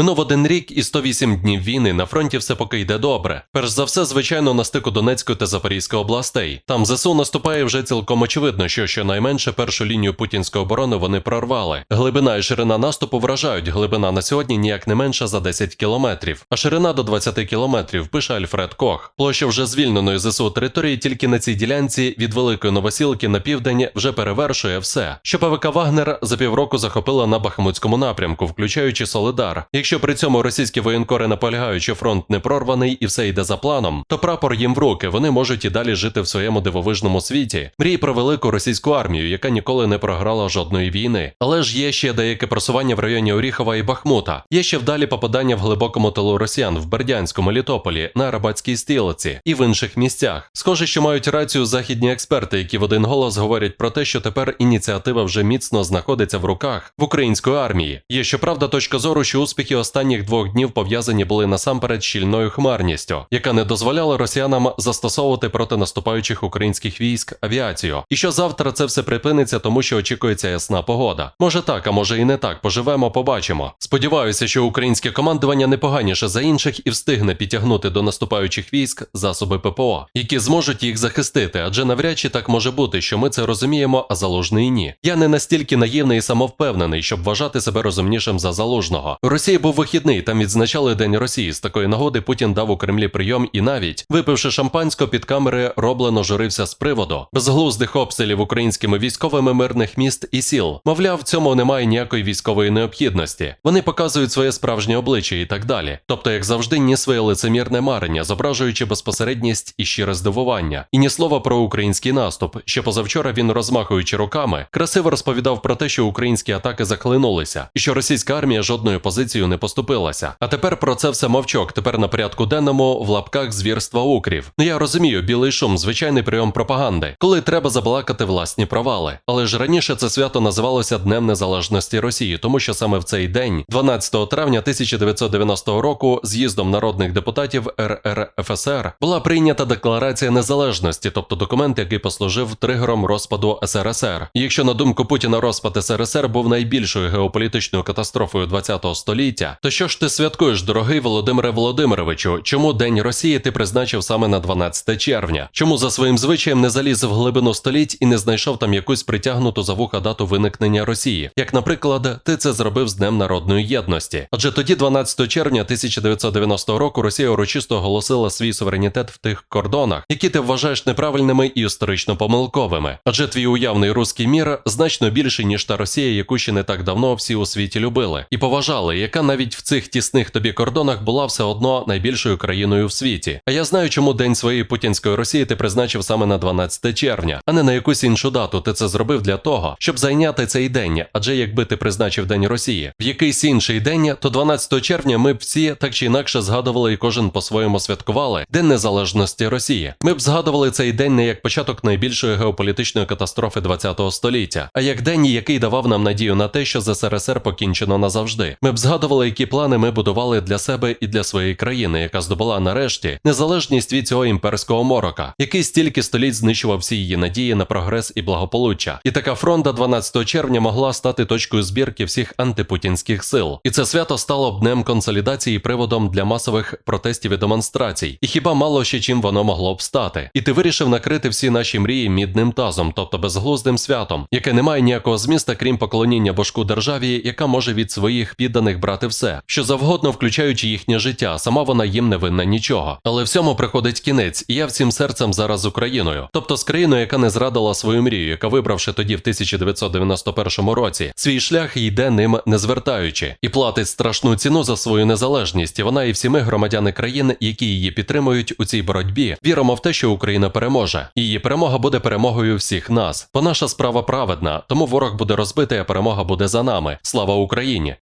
Минув один рік і 108 днів війни. На фронті все поки йде добре. Перш за все, звичайно, на стику Донецької та Запорізької областей. Там ЗСУ наступає вже цілком очевидно, що щонайменше першу лінію путінської оборони вони прорвали. Глибина і ширина наступу вражають. Глибина на сьогодні ніяк не менша за 10 кілометрів, а ширина до 20 кілометрів. Пише Альфред Кох. Площа вже звільненої ЗСУ території тільки на цій ділянці від Великої Новосілки на південь вже перевершує все. Що ПВК Вагнер за півроку захопила на Бахмутському напрямку, включаючи Солидар. Якщо при цьому російські воєнкори наполягають, що фронт не прорваний і все йде за планом, то прапор їм в руки вони можуть і далі жити в своєму дивовижному світі. Мрій про велику російську армію, яка ніколи не програла жодної війни. Але ж є ще деяке просування в районі Оріхова і Бахмута. Є ще вдалі попадання в глибокому тилу росіян в Бердянську, Мелітополі, на Арабатській стілиці і в інших місцях. Схоже, що мають рацію західні експерти, які в один голос говорять про те, що тепер ініціатива вже міцно знаходиться в руках в української армії. Є щоправда точка зору, що успіхи останніх двох днів пов'язані були насамперед щільною хмарністю, яка не дозволяла росіянам застосовувати проти наступаючих українських військ авіацію. І що завтра це все припиниться, тому що очікується ясна погода. Може так, а може і не так. Поживемо, побачимо. Сподіваюся, що українське командування не поганіше за інших і встигне підтягнути до наступаючих військ засоби ППО, які зможуть їх захистити, адже навряд чи так може бути, що ми це розуміємо, а залужний ні. Я не настільки наївний і самовпевнений, щоб вважати себе розумнішим за залужного. Росії був вихідний, там відзначали День Росії. З такої нагоди Путін дав у Кремлі прийом і навіть, випивши шампансько під камери, роблено журився з приводу безглуздих обстрілів українськими військовими мирних міст і сіл. Мовляв, в цьому немає ніякої військової необхідності. Вони показують своє справжнє обличчя і так далі. Тобто, як завжди, ні своє лицемірне марення, зображуючи безпосередність і щире здивування, і ні слова про український наступ. Ще позавчора він, розмахуючи руками, красиво розповідав про те, що українські атаки захлинулися, і що російська армія жодною позицією не поступилася. А тепер про це все мовчок. Тепер на порядку денному в лапках звірства укрів. Ну я розумію, білий шум, звичайний прийом пропаганди, коли треба заблакати власні провали. Але ж раніше це свято називалося Днем Незалежності Росії, тому що саме в цей день, 12 травня 1990 року, з'їздом народних депутатів РРФСР була прийнята декларація незалежності, тобто документ, який послужив тригером розпаду СРСР. Якщо на думку Путіна розпад СРСР був найбільшою геополітичною катастрофою ХХ століття, то що ж ти святкуєш, дорогий Володимире Володимировичу? Чому День Росії ти призначив саме на 12 червня? Чому за своїм звичаєм не заліз в глибину століть і не знайшов там якусь притягнуту за вуха дату виникнення Росії? Як, наприклад, ти це зробив з Днем Народної єдності? Адже тоді, 12 червня 1990 року, Росія урочисто оголосила свій суверенітет в тих кордонах, які ти вважаєш неправильними і історично помилковими. Адже твій уявний руський мір значно більший, ніж та Росія, яку ще не так давно всі у світі любили і поважали, яка навіть в цих тісних тобі кордонах була все одно найбільшою країною в світі. А я знаю, чому день своєї путінської Росії ти призначив саме на 12 червня, а не на якусь іншу дату. Ти це зробив для того, щоб зайняти цей день. Адже якби ти призначив День Росії в якийсь інший день, то 12 червня ми б всі так чи інакше згадували і кожен по-своєму святкували День Незалежності Росії. Ми б згадували цей день не як початок найбільшої геополітичної катастрофи ХХ століття, а як день, який давав нам надію на те, що з СРСР покінчено назавжди. Ми б згадували, які плани ми будували для себе і для своєї країни, яка здобула нарешті незалежність від цього імперського морока, який стільки століть знищував всі її надії на прогрес і благополуччя. І така фронта 12 червня могла стати точкою збірки всіх антипутінських сил. І це свято стало днем консолідації приводом для масових протестів і демонстрацій. І хіба мало ще чим воно могло б стати? І ти вирішив накрити всі наші мрії мідним тазом, тобто безглуздим святом, яке не має ніякого зміста, крім поклоніння божку державі, яка може від своїх підданих брати все, що завгодно, включаючи їхнє життя, сама вона їм не винна нічого. Але всьому приходить кінець, і я всім серцем зараз з Україною, тобто з країною, яка не зрадила свою мрію, яка вибравши тоді в 1991 році свій шлях йде ним не звертаючи, і платить страшну ціну за свою незалежність. Вона і всі ми, громадяни країн, які її підтримують у цій боротьбі, віримо в те, що Україна переможе. Її перемога буде перемогою всіх нас. Бо наша справа праведна, тому ворог буде розбитий, а перемога буде за нами. Слава Україні!